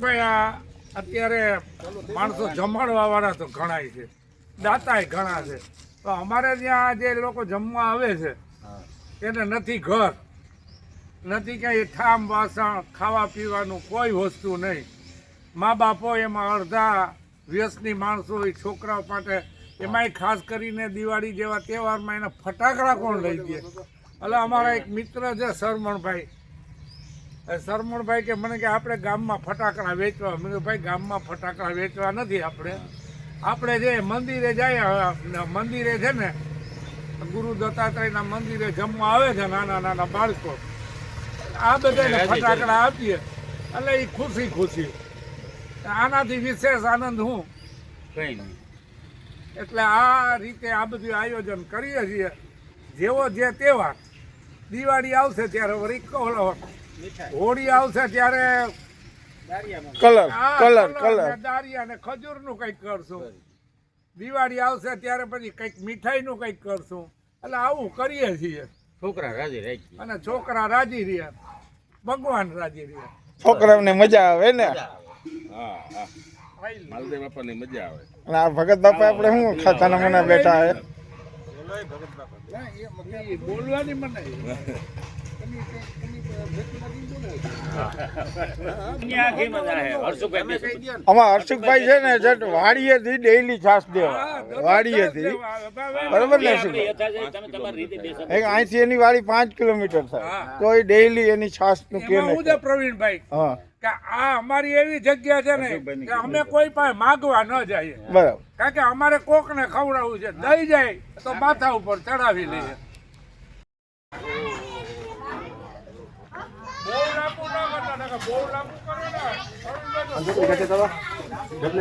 ભાઈ અત્યારે માણસો જમાડવા વાળા તો ઘણાય છે. દાતાય ઘણા છે. તો અમારે ત્યાં જે લોકો જમવા આવે છે, એને નથી ઘર. નથી ક્યાંય ઠામ વાસણ ખાવા પીવાનું કોઈ વસ્તુ નહીં. મા બાપો એમાં અડધા વ્યસની માણસો હોય, છોકરાઓ માટે એમાંય ખાસ કરીને દિવાળી જેવા તહેવારમાં એના ફટાકડા કોણ લઈ દે એટલે અમારા એક મિત્ર છે સરમણભાઈ સરમણભાઈ કે મને કે આપણે ગામમાં ફટાકડા વેચવા. મેં ભાઈ ગામમાં ફટાકડા વેચવા નથી આપણે. આપણે જે મંદિરે જાય મંદિરે છે ને ગુરુ દત્તાત્રેયના મંદિરે જમવા આવે છે નાના નાના બાળકો. આ બધાને ફટાકડા આપીએ. એટલે એ ખુશી ખુશી. આનાથી વિશેષ આનંદ હું? કઈ નહીં. એટલે આ રીતે આ બધું આયોજન કરીએ છીએ. જેવો જે તહેવાર. દિવાળી આવશે ત્યારે વળી ઓલો હોળી આવશે ત્યારે કલર કલર કલર દાળિયા ને ખજૂરનું કંઈક કરશું. દિવાળી આવશે ત્યારે પછી કંઈક મીઠાઈ નું કંઈક કરશું. એટલે આવું કરીએ છીએ. છોકરા રાજી રાખી અને છોકરા રાજી રહ્યા. ભગવાન રાજી રહ્યા. છોકરાઓને મજા આવે ને? હા હા. માલદેવ બાપાની મજા આવે. અને આ ભગત બાપા આપણે શું ખાતાના મને બેઠા હે ના, એ- એ બોલવાની મને. આખી મજા આવે હર્ષુભાઈ બેસે. આમાં હર્ષુભાઈ છે ને જટ વાડીએથી ડેઈલી છાસ દેવા. વાડીએથી. બરોબર. ને આપણી હર્ષુભાઈ? યથા છે, તમે તમારી રીતે બેસો. એક અહીંથી એની વાડી પાંચ કિલોમીટર થાય. તો એ ડેઈલી એની છાસનું કે? છે પ્રવીણભાઈ. હા. કે આ અમારી એવી જગ્યા છે ને કે અમે કોઈ પાસે માગવા ન જઈએ. બરાબર. કારણ કે અમારે કોક ને ખવડાવવું છે. દઈ જાય તો માથા ઉપર ચડાવી લઈએ બહુ લાંબુ ના લાંબુ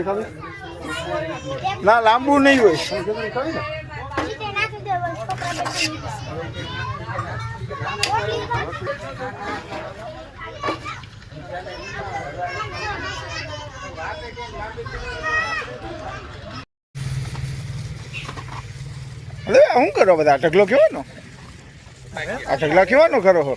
કરો ને. ના લાંબુ નહીં હોય. હવે શું કરો બધા? ઢગલો કેવાનો આ ઢગલા કેવાનો કરો હો?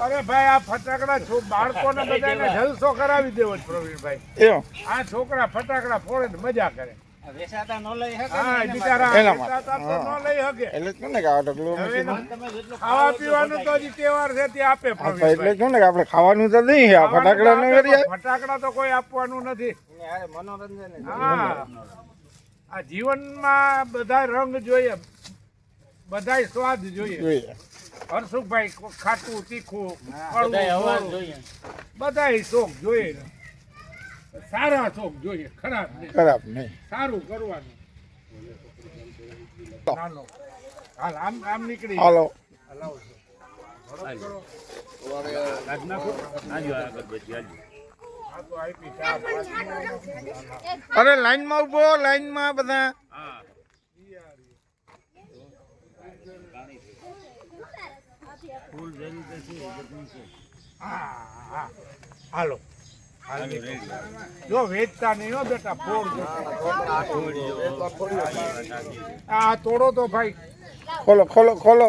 અરે ભાઈ આ ફટાકડા છો બાળકોને બધાને જલસો કરાવી દેવો છે પ્રવીણભાઈ. એમ? આ છોકરા ફટાકડા ફોડે ને મજા કરે. વેચાતા ન લઈ શકે હા બિચારા એના માટે. વેચાતા તો ન લઈ શકે. એટલે જ કહું ને કે આ ઢગલો હવે મૂકીને એનું ખાવા પીવાનું તો હજી તહેવાર છે તે આપે હા, તો એટલે પ્રવીણભાઈ. જ કહું ને કે આપણે ખાવાનું તો નહીં ફટાકડા ફટાકડા તો કોઈ આપવાનું નથી. હા. આ જીવનમાં બધા રંગ જોઈએ બધાય સ્વાદ જોઈએ. જોઈએ. હર્ષુભાઈ કો- ખાટું તીખું બધાય કડવું જોઈએ. બધાય શોખ જોઈએ. સારા શોખ જોઈએ. ખરાબ નહીં. ખરાબ નહીં. સારું કરવાનું. હાલ. આમ આમ નીકળી. હાલો. હલાવો બધી. અરે લાઈનમાં ઊભો લાઈનમાં બધા. ફૂલ જરૂર. હા હા હાલો. જો વેચતા નહીં હો બેટા ફોડ. આ તોડો તો ભાઈ. ખોલો ખોલો ખોલો.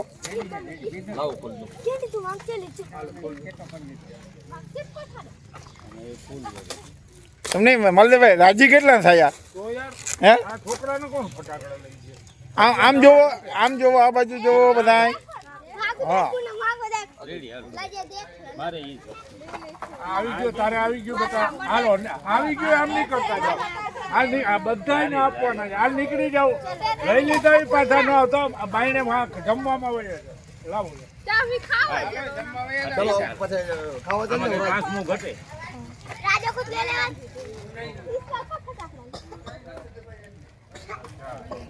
તમને મલદેભાઈ રાજી કેટલા થયા? યાર હે? આ કોણ ફટાકડા લઈ છે આમ આમ જોવો આમ જોવો આ બાજુ જોવો બધા હા. મારે ઈ આવી ગયો તારે આવી ગયો બેટા. હાલો આવી ગયો આમ નહીં કરતા જાઓ. હાલ આ બધાને આપવાના છે. હાલ નીકળી જાઓ. લઈ લીધા એ પાછા ન આવતો આ બાયણે જમવામાં હોય લાવો ચાવી ખાવ આમાં તો પાંચમું ઘટે. રાજો કુછ લે લેવા.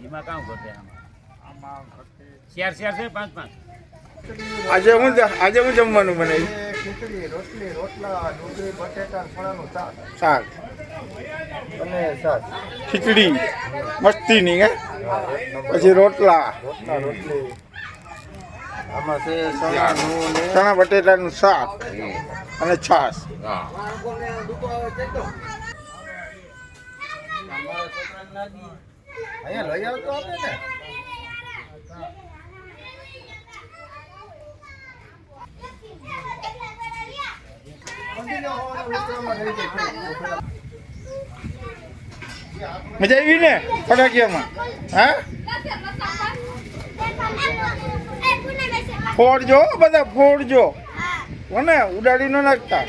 એમાં કામ ઘટે આમાં. આમાં ચાર ચાર છે? પાંચ પાંચ. આજે હું આજે હું જમવાનું મને ખીચડી રોટલી રોટલા ડુંગળી બટેટા ફળાનું શાક. શાક. અને શાક. ખીચડી. મસ્તીની હે? પછી રોટલા. રોટલા રોટલી. આમાં છે ચણા બટેટાનું શાક. અને છાશ. અહીંયા લઈ આવતો આપે ને? મજા આવી ને ફટાકીઓમાં હા? ફોડજો બધા ફોડજો. કોને ઉડાડી ન નાખતા.